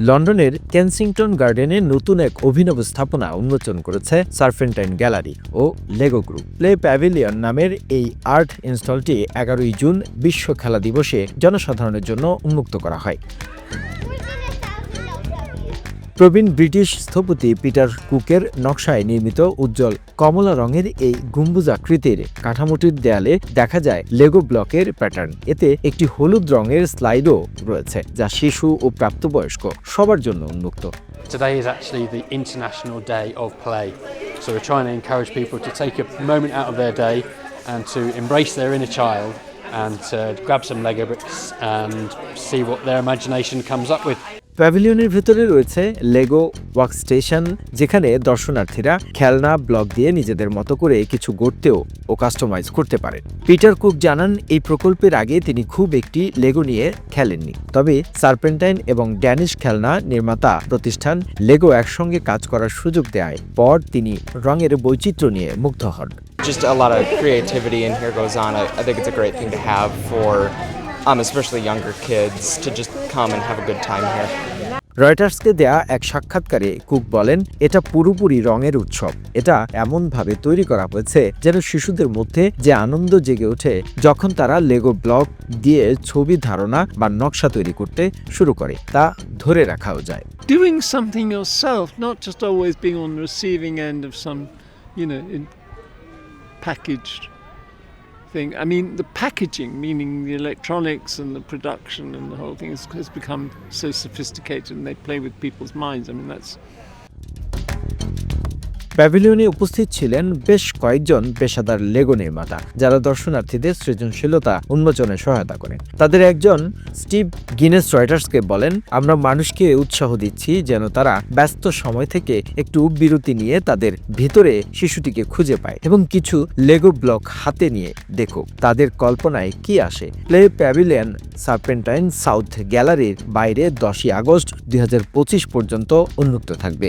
লন্ডনের কেনসিংটন গার্ডেনে নতুন এক অভিনব স্থাপনা উন্মোচন করেছে সার্ফেন্টাইন গ্যালারি ও লেগো গ্রুপ। প্লে প্যাভিলিয়ন নামের এই আর্ট ইনস্টলটি এগারোই জুন বিশ্ব খেলা দিবসে জনসাধারণের জন্য উন্মুক্ত করা হয়। প্রবীণ ব্রিটিশ স্থপতি পিটার কুকের নকশায় নির্মিত উজ্জ্বল কমলা রঙের এই গম্বুজাকৃতির কাঠামোটির দেয়ালে দেখা যায় লেগো ব্লকের প্যাটার্ন এতে একটি হলুদ রঙের স্লাইডও রয়েছে যা শিশু ও প্রাপ্তবয়স্ক সবার জন্য উন্মুক্ত Today is actually the International Day of Play. So we're trying to encourage people to take a moment out of their day and to embrace their inner child and to grab some Lego bricks and see what their imagination comes up with. প্যাভিলিয়নের ভেতরে রয়েছে Lego work station যেখানে দর্শনার্থীরা খেলনা block দিয়ে নিজেদের মতো করে কিছু গড়তেও ও কাস্টমাইজ করতে পারেন পিটার কুক জানান এই প্রকল্পের আগে তিনি খুব একটি লেগো নিয়ে খেলেননি। তবে সার্পেন্টাইন এবং ড্যানিশ খেলনা নির্মাতা প্রতিষ্ঠান লেগো একসঙ্গে কাজ করার সুযোগ দেয় পর তিনি রঙের বৈচিত্র্য নিয়ে মুগ্ধ হন। Just a lot of creativity in here goes on. I, I think it's a great thing to have for um, especially younger kids to just come and have a good time here. রয়টার্সকে দেয়া এক সাক্ষাৎকারে cook বলেন এটা পুরোপুরি রঙের উৎসব এটা এমনভাবে তৈরি করা হয়েছে যেন শিশুদের মধ্যে যে আনন্দ জেগে ওঠে যখন তারা লেগো ব্লক দিয়ে ছবি ধারণা বা নকশা তৈরি করতে শুরু করে তা ধরে রাখাও যায় doing something yourself, not just always being on the receiving end of some, you know, in packaged thing. I mean, the packaging, meaning the electronics and the production and the whole thing, has, has become so sophisticated and they play with people's minds. I mean, that's প্যাভিলিয়নে উপস্থিত ছিলেন বেশ কয়েকজন পেশাদার Lego নির্মাতা, যারা দর্শনার্থীদের সৃজনশীলতা, উন্মোচনে সহায়তা করেন। তাদের একজন স্টিভ গিনেস রয়টার্সকে বলেন, আমরা মানুষকে উৎসাহ দিচ্ছি যেন তারা ব্যস্ত সময় থেকে একটু বিরতি নিয়ে তাদের ভিতরে শিশুটিকে খুঁজে পায় এবং কিছু লেগো ব্লক হাতে নিয়ে দেখুক, তাদের কল্পনায় কি আসে? প্লে প্যাভিলিয়ন সার্পেন্টাইন সাউথ গ্যালারির বাইরে দশই আগস্ট দুই হাজার পঁচিশ পর্যন্ত উন্মুক্ত থাকবে।